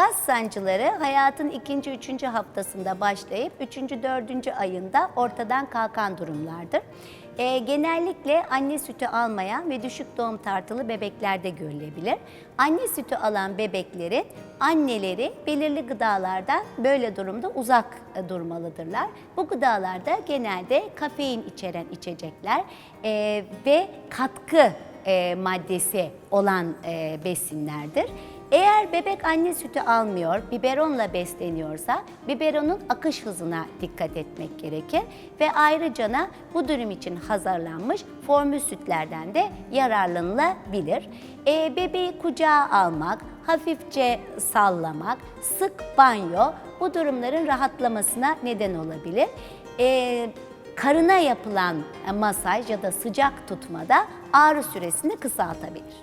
Gaz sancıları hayatın ikinci, üçüncü haftasında başlayıp üçüncü, dördüncü ayında ortadan kalkan durumlardır. Ee, genellikle anne sütü almayan ve düşük doğum tartılı bebeklerde görülebilir. Anne sütü alan bebeklerin anneleri belirli gıdalardan böyle durumda uzak e, durmalıdırlar. Bu gıdalarda genelde kafein içeren içecekler e, ve katkı e, maddesi olan e, besinlerdir. Eğer bebek anne sütü almıyor, biberonla besleniyorsa biberonun akış hızına dikkat etmek gerekir ve ayrıca bu durum için hazırlanmış formül sütlerden de yararlanılabilir. E, bebeği kucağa almak, hafifçe sallamak, sık banyo bu durumların rahatlamasına neden olabilir. E, karına yapılan masaj ya da sıcak tutmada ağrı süresini kısaltabilir.